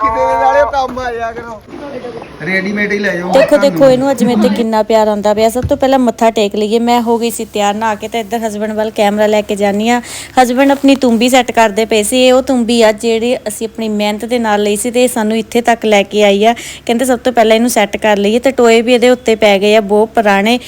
ਕਿਤੇ ਦੇ ਨਾਲੇ ਕੰਮ ਆ ਜਾ ਕਰੋ। ਰੈਡੀਮੇਡ ਹੀ ਲੈ ਜਾਓ। ਦੇਖੋ ਦੇਖੋ ਇਹਨੂੰ ਅੱਜ ਮੇਰੇ ਤੇ ਕਿੰਨਾ ਪਿਆਰ ਆਉਂਦਾ ਪਿਆ। ਸਭ ਤੋਂ ਪਹਿਲਾਂ ਮੱਥਾ ਟੇਕ ਲਈਏ। ਮੈਂ ਹੋ ਗਈ ਸੀ ਤਿਆਰ ਨਾ ਕੇ ਤੇ ਇੱਧਰ ਹਸਬੰਡ ਵੱਲ ਕੈਮਰਾ ਲੈ ਕੇ ਜਾਨੀ ਆ ਹਸਬੰਡ ਆਪਣੀ ਤੁੰਬੀ ਸੈੱਟ ਕਰਦੇ ਪਏ ਸੀ। ਇਹ ਉਹ ਤੁੰਬੀ ਆ ਜਿਹੜੀ ਅਸੀਂ ਆਪਣੀ ਮਿਹਨਤ ਦੇ ਨਾਲ ਲਈ ਸੀ ਤੇ ਇਹ ਸਾਨੂੰ ਇੱਥੇ ਤੱਕ ਲੈ ਕੇ ਆਈ ਆ। ਕਹਿੰਦੇ ਸਭ ਤੋਂ ਪਹਿਲਾਂ ਇਹਨੂੰ ਸੈੱਟ ਕਰ ਲਈਏ ਤੇ ਟੋਏ ਵੀ ਇਹਦੇ ਉੱਤੇ ਪੈ ਗਏ ਆ ਬਹੁਤ ਪੁਰਾਣੇ।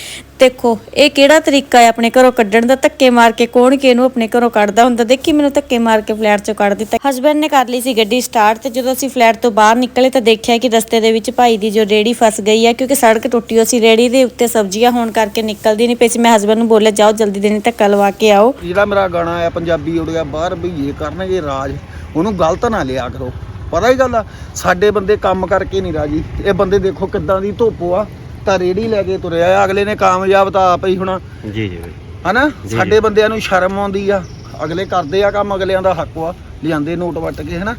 ਦੇਖੋ, ਇਹ ਕਿਹੜਾ ਤਰੀਕਾ ਹੈ ਆਪਣੇ ਘਰੋਂ ਕੱਢਣ ਦਾ? ਧੱਕੇ ਮਾਰ ਕੇ ਕੌਣ ਕਿਹਨੂੰ ਆਪਣੇ ਘਰੋਂ ਕੱਢਦਾ ਹੁੰਦਾ? ਦੇਖੀ ਮੈਨੂੰ ਧੱਕੇ ਮਾਰ ਕੇ ਫਲੈਟ ਚੋਂ ਕੱਢ ਦਿੱਤਾ। ਹਸਬੰਡ ਨੇ ਕਰ ਲਈ ਸੀ ਗੱਡੀ ਸਟਾਰਟ ਤੇ ਜਦੋਂ ਅਸੀਂ ਫਲੈਟ ਤੋਂ ਬਾਹਰ ਨਿਕਲੇ ਤਾਂ ਦੇਖਿਆ ਕਿ ਰਸਤੇ ਦੇ ਵਿੱਚ ਭਾਈ ਦੀ ਜੋ ਰੇੜੀ ਫਸ ਗਈ ਹੈ, ਕਿਉਂਕਿ ਸੜਕ ਟੁੱਟੀ ਹੋਈ ਸੀ, ਰੇੜੀ ਦੇ ਉੱਤੇ ਸਬਜ਼ੀਆਂ ਹੋਣ ਕਰਕੇ ਨਿਕਲਦੀ ਨਹੀਂ ਪਈ ਸੀ। ਮੈਂ ਹਸਬੰਡ ਨੂੰ ਬੋਲਿਆ, ਜਾਓ, ਜਲਦੀ ਦੇਣੀ ਧੱਕਾ ਲਵਾ ਕੇ ਆਓ। ਜਿਹੜਾ ਮੇਰਾ ਗਾਣਾ ਆ, ਪੰਜਾਬੀ ਉੜ ਗਿਆ, ਬਾਹਰ ਭਈਏ ਕਰਨਗੇ ਰਾਜ। ਉਹਨੂੰ ਗਲਤ ਨਾ ਲਿਆ ਕਰੋ। ਪਤਾ ਹੀ ਗੱਲ ਆ, ਸਾਡੇ ਬੰਦੇ ਕੰਮ ਕਰਕੇ ਨਹੀਂ ਰਾਜੀ। ਇਹ ਬੰਦੇ ਦੇਖੋ ਕਿੱਦਾਂ ਦੀ ਧੋਪੋ ਆ। ਤਾਂ ਰੇੜੀ ਲੈ ਕੇ ਤੁਰਿਆ ਆ ਅਗਲੇ ਨੇ ਕਾਮਯਾਬ ਤਾਂ ਆਪ ਹੀ ਹੋਣਾ। ਜੀ ਜੀ ਬਾਈ ਹਨਾ? ਜੀ। ਸਾਡੇ ਬੰਦਿਆਂ ਨੂੰ ਸ਼ਰਮ ਆਉਂਦੀ ਆ। ਅਗਲੇ ਕਰਦੇ ਆ ਕੰਮ ਅਗਲਿਆਂ ਦਾ ਹੱਕ ਆ ਲਿਆਂਦੇ ਨੋਟ ਵੱਟ ਕੇ ਹਨਾ?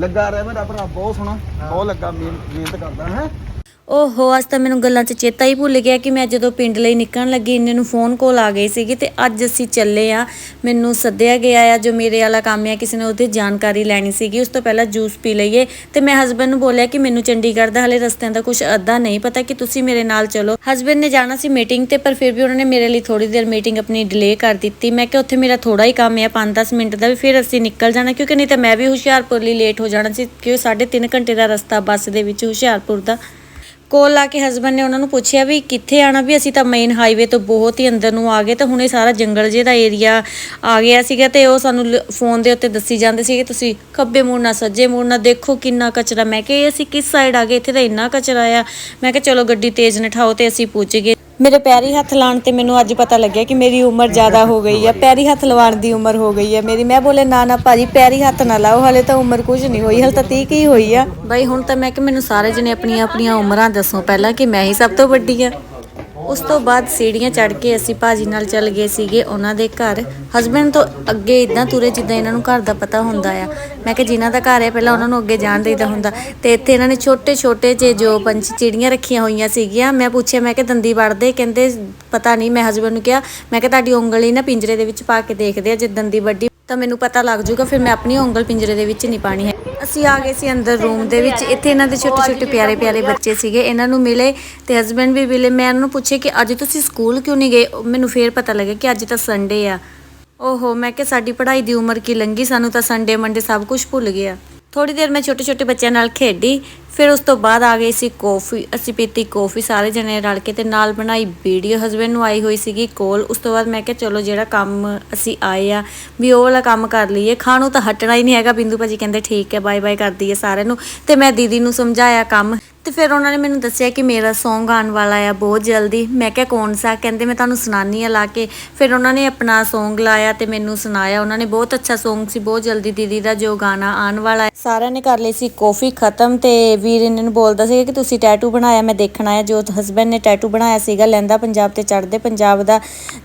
ਲੱਗਾ ਰਿਹਾ ਮੇਰਾ ਭਰਾ ਬਹੁਤ ਸੋਹਣਾ। ਬਹੁਤ ਲੱਗਾ ਮਿਹਨਤ ਮਿਹਨਤ ਕਰਦਾ ਹੈ? ਓਹੋ, ਅੱਜ ਤਾਂ ਮੈਨੂੰ ਗੱਲਾਂ 'ਚ ਚੇਤਾ ਹੀ ਭੁੱਲ ਗਿਆ ਕਿ ਮੈਂ ਜਦੋਂ ਪਿੰਡ ਲਈ ਨਿਕਲਣ ਲੱਗੀ, ਇੰਨੇ ਨੂੰ ਫੋਨ ਕਾਲ ਆ ਗਈ ਸੀਗੀ ਤੇ ਅੱਜ ਅਸੀਂ ਚੱਲੇ ਆ। ਮੈਨੂੰ ਸੱਦਿਆ ਗਿਆ ਆ, ਜੋ ਮੇਰੇ ਵਾਲਾ ਕੰਮ ਆ, ਕਿਸੇ ਨੇ ਉਹਦੀ ਜਾਣਕਾਰੀ ਲੈਣੀ ਸੀਗੀ, ਉਸ ਤੋਂ ਪਹਿਲਾਂ ਜੂਸ ਪੀ ਲਈਏ। ਤੇ ਮੈਂ ਹਸਬੰਡ ਨੂੰ ਬੋਲਿਆ ਕਿ ਮੈਨੂੰ ਚੰਡੀਗੜ੍ਹ ਦਾ ਹਲੇ ਰਸਤਿਆਂ ਦਾ ਕੁਝ ਅੱਧਾ ਨਹੀਂ ਪਤਾ ਕਿ ਤੁਸੀਂ ਮੇਰੇ ਨਾਲ ਚਲੋ। ਹਸਬੰਡ ਨੇ ਜਾਣਾ ਸੀ ਮੀਟਿੰਗ ਤੇ, ਪਰ ਫਿਰ ਵੀ ਉਹਨਾਂ ਨੇ ਮੇਰੇ ਲਈ ਥੋੜੀ ਦੇਰ ਮੀਟਿੰਗ ਆਪਣੀ ਡਿਲੇ ਕਰ ਦਿੱਤੀ। ਮੈਂ ਕਿਹਾ, ਉੱਥੇ ਮੇਰਾ ਥੋੜਾ ਹੀ ਕੰਮ ਆ 5-10 ਮਿੰਟ ਦਾ ਵੀ, ਫਿਰ ਅਸੀਂ ਨਿਕਲ ਜਾਣਾ, ਕਿਉਂਕਿ ਨਹੀਂ ਤਾਂ ਮੈਂ ਵੀ ਹੁਸ਼ਿਆਰਪੁਰ ਲਈ ਲੇਟ ਹੋ ਜਾਣਾ ਸੀ ਕਿਉਂਕਿ 3.5 ਘੰਟੇ ਦਾ ਰਸਤਾ ਬੱਸ ਦੇ ਵਿੱਚ ਹੁਸ਼ਿਆਰਪੁਰ ਦਾ। ਕੋਲ ਆ ਕੇ ਹਸਬੰਡ ਨੇ ਉਹਨਾਂ ਨੂੰ ਪੁੱਛਿਆ ਵੀ ਕਿੱਥੇ ਆਣਾ ਵੀ ਅਸੀਂ ਤਾਂ ਮੇਨ ਹਾਈਵੇ ਤੋਂ ਬਹੁਤ ਹੀ ਅੰਦਰ ਨੂੰ ਆ ਗਏ ਤਾਂ ਹੁਣ ਇਹ ਸਾਰਾ ਜੰਗਲ ਜਿਹੇ ਦਾ ਏਰੀਆ ਆ ਗਿਆ ਸੀਗਾ ਤੇ ਉਹ ਸਾਨੂੰ ਫੋਨ ਦੇ ਉੱਤੇ ਦੱਸੀ ਜਾਂਦੇ ਸੀਗੇ, ਤੁਸੀਂ ਖੱਬੇ ਮੁੜਨਾ ਸੱਜੇ ਮੁੜਨਾ ਦੇਖੋ ਕਿੰਨਾ ਕਚਰਾ। ਮੈਂ ਕਿਹਾ ਅਸੀਂ ਕਿਸ ਸਾਈਡ ਆ ਗਏ? ਇੱਥੇ ਤਾਂ ਇੰਨਾ ਕਚਰਾ ਆ। ਮੈਂ ਕਿਹਾ, ਚਲੋ ਗੱਡੀ ਤੇਜ਼ ਨਠਾਓ ਤੇ ਅਸੀਂ ਪੁੱਜ ਗਏ। ਮੇਰੇ ਪੈਰੀ ਹੱਥ ਲਾਣ ਤੇ ਮੈਨੂੰ ਅੱਜ ਪਤਾ ਲੱਗਿਆ ਕਿ ਮੇਰੀ ਉਮਰ ਜ਼ਿਆਦਾ ਹੋ ਗਈ ਆ, ਪੈਰੀ ਹੱਥ ਲਵਾਉਣ ਦੀ ਉਮਰ ਹੋ ਗਈ ਆ ਮੇਰੀ। ਮੈਂ ਬੋਲੇ ਨਾ ਨਾ ਭਾਜੀ, ਪੈਰੀ ਹੱਥ ਨਾ ਲਾਓ, ਹਲੇ ਤਾਂ ਉਮਰ ਕੁਝ ਨਹੀਂ ਹੋਈ, ਹਲੇ ਤਾਂ 30 ਕੀ ਹੋਈ ਆ। ਬਾਈ, ਹੁਣ ਤਾਂ ਮੈਂ ਕਿ ਮੈਨੂੰ ਸਾਰੇ ਜਣੇ ਆਪਣੀਆਂ ਆਪਣੀਆਂ ਉਮਰਾਂ ਦੱਸੋ ਪਹਿਲਾਂ ਕਿ ਮੈਂ ਹੀ ਸਭ ਤੋਂ ਵੱਡੀ ਆ ਉਸ ਤੋਂ ਬਾਅਦ ਸੀੜੀਆਂ ਚੜ੍ਹ ਕੇ ਅਸੀਂ ਭਾਜੀ ਨਾਲ ਚੱਲ ਗਏ ਸੀਗੇ। ਉਹਨਾਂ ਦੇ ਘਰ ਹਸਬੰਡ ਤੋਂ ਅੱਗੇ ਇਦਾਂ ਤੁਰੇ ਜਿੱਦਾਂ ਇਹਨਾਂ ਨੂੰ ਘਰ ਦਾ ਪਤਾ ਹੁੰਦਾ ਆ। ਮੈਂ ਕਿ ਜਿਨ੍ਹਾਂ ਦਾ ਘਰ ਹੈ, ਪਹਿਲਾਂ ਉਹਨਾਂ ਨੂੰ ਅੱਗੇ ਜਾਣ ਦੇਈਦਾ ਹੁੰਦਾ। ਤੇ ਇੱਥੇ ਇਹਨਾਂ ਨੇ ਛੋਟੇ ਛੋਟੇ ਜੇ ਜੋ ਪੰਛੀ ਚਿੜੀਆਂ ਰੱਖੀਆਂ ਹੋਈਆਂ ਸੀਗੀਆਂ, ਮੈਂ ਪੁੱਛਿਆ, ਮੈਂ ਕਿ ਦੰਦੀ ਵੜਦੇ? ਕਹਿੰਦੇ, ਪਤਾ ਨਹੀਂ, ਮੈਂ ਹਸਬੰਡ ਨੂੰ ਕਿਹਾ। ਮੈਂ ਕਿ ਤੁਹਾਡੀ ਉਂਗਲੀ ਨਾ ਪਿੰਜਰੇ ਦੇ ਵਿੱਚ ਪਾ ਕੇ ਦੇਖਦੇ ਆ, ਜੇ ਦੰਦੀ ਵੱਡੀ ਤਾਂ ਮੈਨੂੰ ਪਤਾ ਲੱਗ ਜਾਊਗਾ, ਫਿਰ ਮੈਂ ਆਪਣੀ ਉਂਗਲ ਪਿੰਜਰੇ ਦੇ ਵਿੱਚ ਨਹੀਂ ਪਾਣੀ ਹੈ। ਅਸੀਂ ਆ ਗਏ ਸੀ ਅੰਦਰ ਰੂਮ ਦੇ ਵਿੱਚ, ਇੱਥੇ ਇਹਨਾਂ ਦੇ ਛੋਟੇ ਛੋਟੇ ਪਿਆਰੇ ਪਿਆਰੇ ਬੱਚੇ ਸੀਗੇ, ਇਹਨਾਂ ਨੂੰ ਮਿਲੇ ਤੇ ਹਸਬੰਡ ਵੀ ਮਿਲੇ। ਮੈਂ ਇਹਨਾਂ ਨੂੰ ਪੁੱਛੇ ਕਿ ਅੱਜ ਤੁਸੀਂ ਸਕੂਲ ਕਿਉਂ ਨਹੀਂ ਗਏ? ਮੈਨੂੰ ਫੇਰ ਪਤਾ ਲੱਗਿਆ ਕਿ ਅੱਜ ਤਾਂ ਸੰਡੇ ਆ। ਓਹੋ, ਮੈਂ ਕਿ ਸਾਡੀ ਪੜ੍ਹਾਈ ਦੀ ਉਮਰ ਕੀ ਲੰਗੀ ਸਾਨੂੰ ਤਾਂ ਸੰਡੇ ਮੰਡੇ ਸਭ ਕੁਝ ਭੁੱਲ ਗਿਆ। ਥੋੜੀ ਦੇਰ ਮੈਂ ਛੋਟੇ ਛੋਟੇ ਬੱਚਿਆਂ ਨਾਲ ਖੇਡੀ ਫਿਰ ਉਸ ਤੋਂ ਬਾਅਦ ਆ ਗਈ ਸੀ ਕੌਫੀ, ਅਸੀਂ ਪੀਤੀ ਕੌਫੀ ਸਾਰੇ ਜਣੇ ਰਲ ਕੇ ਤੇ ਨਾਲ ਬਣਾਈ ਵੀਡੀਓ ਹਸਬੰਡ ਨੂੰ ਆਈ ਹੋਈ ਸੀਗੀ ਕੋਲ, ਉਸ ਤੋਂ ਬਾਅਦ ਮੈਂ ਕਿਹਾ ਚਲੋ ਜਿਹੜਾ ਕੰਮ ਅਸੀਂ ਆਏ ਆ ਵੀ ਉਹ ਵਾਲਾ ਕੰਮ ਕਰ ਲਈਏ, ਖਾਣੋਂ ਤਾਂ ਹਟਣਾ ਹੀ ਨਹੀਂ ਹੈਗਾ, ਬਿੰਦੂ ਭਾਜੀ ਕਹਿੰਦੇ ਠੀਕ ਹੈ ਬਾਏ ਬਾਏ ਕਰਦੀ ਹੈ ਸਾਰਿਆਂ ਨੂੰ, ਤੇ ਮੈਂ ਦੀਦੀ ਨੂੰ ਸਮਝਾਇਆ ਕੰਮ, ਤੇ ਫਿਰ ਉਹਨਾਂ ਨੇ ਮੈਨੂੰ ਦੱਸਿਆ ਕਿ ਮੇਰਾ Song ਆਉਣ ਵਾਲਾ ਆ ਬਹੁਤ ਜਲਦੀ, ਮੈਂ ਕਿਹਾ ਕੌਣ ਸਾ, ਕਹਿੰਦੇ ਮੈਂ ਤੁਹਾਨੂੰ ਸੁਣਾਨੀ ਆ ਲਾ ਕੇ, ਫਿਰ ਉਹਨਾਂ ਨੇ ਆਪਣਾ Song ਲਾਇਆ ਤੇ ਮੈਨੂੰ ਸੁਣਾਇਆ, ਉਹਨਾਂ ਨੇ ਬਹੁਤ ਅੱਛਾ Song ਸੀ, ਬਹੁਤ ਜਲਦੀ ਦੀਦੀ ਦਾ ਜੋ ਗਾਣਾ ਆਉਣ ਵਾਲਾ ਹੈ, ਸਾਰਿਆਂ ਨੇ ਕਰ ਲਈ ਸੀ ਕਾਫੀ ਖਤਮ ਤੇ ਵੀਰ ਇਹਨਾਂ ਨੂੰ ਬੋਲਦਾ ਸੀਗਾ ਕਿ ਤੁਸੀਂ ਟੈਟੂ ਬਣਾਇਆ, ਮੈਂ ਦੇਖਣਾ ਆਇਆ ਜੋ ਹਸਬੰਡ ਨੇ ਟੈਟੂ ਬਣਾਇਆ ਸੀਗਾ, ਲੈਂਦਾ ਪੰਜਾਬ ਤੇ ਚੜ੍ਹਦੇ ਪੰਜਾਬ ਦਾ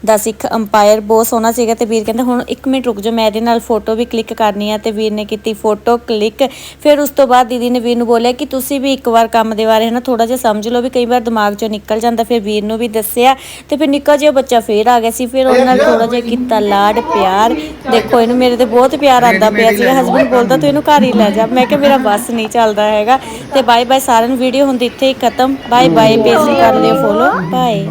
ਦਾ ਸਿੱਖ ਅੰਪਾਇਰ ਬਹੁਤ ਸੋਹਣਾ ਸੀਗਾ। ਤੇ ਵੀਰ ਕਹਿੰਦਾ, ਹੁਣ 1 ਮਿੰਟ ਰੁਕ ਜਾ ਮੈਂ ਇਹਦੇ ਨਾਲ ਫੋਟੋ ਵੀ ਕਲਿੱਕ ਕਰਨੀ ਆ। ਤੇ ਵੀਰ ਨੇ ਕੀਤੀ ਫੋਟੋ ਕਲਿੱਕ ਫਿਰ ਉਸ ਤੋਂ ਬਾਅਦ ਦੀਦੀ ਨੇ ਵੀਰ ਨੂੰ ਬੋਲਿਆ ਕਿ ਤੁਸੀਂ ਵੀ ਇੱਕ ਵਾਰ ਕੰਮ ਦੇ ਬਾਰੇ ਹਨਾ ਥੋੜਾ ਜਿਹਾ ਸਮਝ ਲਓ ਵੀ ਕਈ ਵਾਰ ਦਿਮਾਗ ਚੋਂ ਨਿਕਲ ਜਾਂਦਾ। ਫਿਰ ਵੀਰ ਨੂੰ ਵੀ ਦੱਸਿਆ ਤੇ ਫਿਰ ਨਿੱਕਾ ਜਿਹਾ ਬੱਚਾ ਫੇਰ ਆ ਗਿਆ ਸੀ। ਫਿਰ ਉਹਨਾਂ ਨਾਲ ਥੋੜਾ ਜਿਹਾ ਕੀਤਾ ਲਾਡ, ਪਿਆਰ। ਦੇਖੋ, ਇਹਨੂੰ ਮੇਰੇ ਤੇ ਬਹੁਤ ਪਿਆਰ ਆਂਦਾ ਪਿਆ ਸੀ ਹਸਬੰਡ ਬੋਲਦਾ, ਤੂੰ ਇਹਨੂੰ ਘਰ ਹੀ ਲੈ ਜਾ। ਮੈਂ ਕਿਹਾ, ਮੇਰਾ ਬੱਸ ਨਹੀਂ ਚੱਲਦਾ ਹੈਗਾ। ਤੇ ਬਾਏ ਬਾਏ ਸਾਰਿਆਂ ਨੂੰ ਵੀਡੀਓ ਹੁੰਦੀ ਇੱਥੇ ਹੀ ਖਤਮ। ਬਾਏ ਬਾਏ ਪੇਜ ਕਰ ਲਿਓ ਫੋਲੋ ਬਾਏ